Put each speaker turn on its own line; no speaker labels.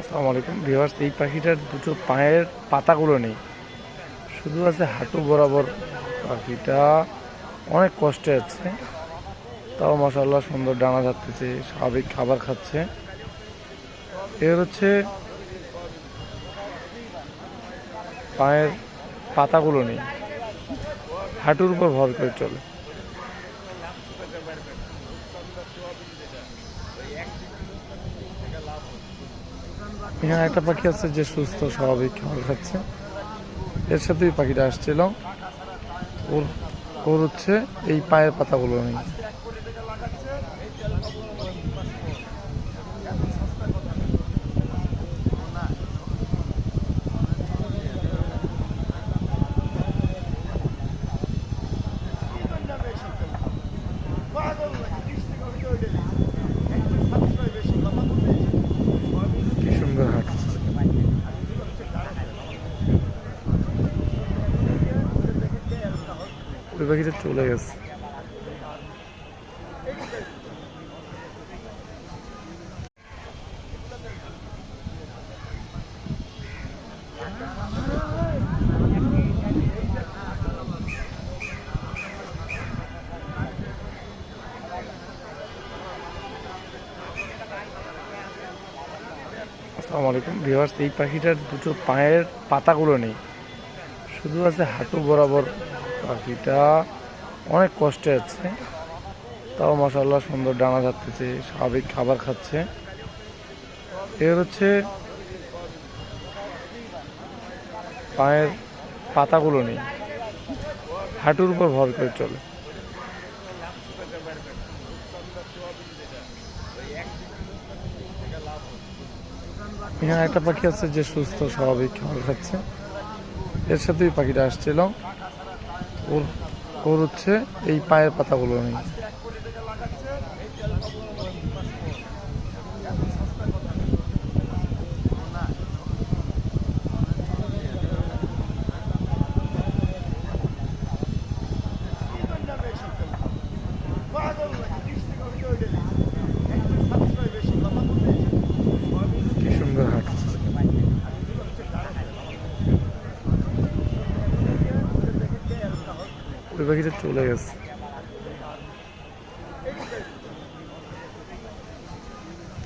আসসালামু আলাইকুম। ভিউয়ার্স, এই পাখিটার দুটো পায়ের পাতাগুলো নেই। শুধু আছে হাঁটু বরাবর পাখিটা। অনেক কষ্টে আছে। তাও মশাল্লাহ সুন্দর ডানা যাচ্ছে স্বাভাবিক খাবার খাচ্ছে। এর হচ্ছে পায়ের পাতাগুলো নেই। হাঁটুর উপর ভর করে চলে। এখানে একটা পাখি আছে যে সুস্থ, স্বাভাবিক খাবার খাচ্ছে। এর সাথেই পাখিটা আসছিল। ওর ওর হচ্ছে এই পায়ের পাতাগুলো নেই কি সুন্দর হাট ওই পাখিটা চলে গেছে। এই পাখিটার দুটো পায়ের পাতাগুলো নেই। শুধু আছে হাঁটু বরাবর পাখিটা অনেক কষ্টে আছে। তাও মশাল্লাহ সুন্দর ডানা যাচ্ছে স্বাভাবিক খাবার খাচ্ছে। এর হচ্ছে পায়ের পাতাগুলো নেই। হাঁটুর উপর ভর করে চলে। এখানে একটা পাখি আছে যে সুস্থ, স্বাভাবিক খাবার খাচ্ছে। এর সাথেই পাখিটা আসছিল। ওর ওর হচ্ছে এই পায়ের পাতাগুলো নেই কি সুন্দর হাট ওই পাখিটা চলে গেছে।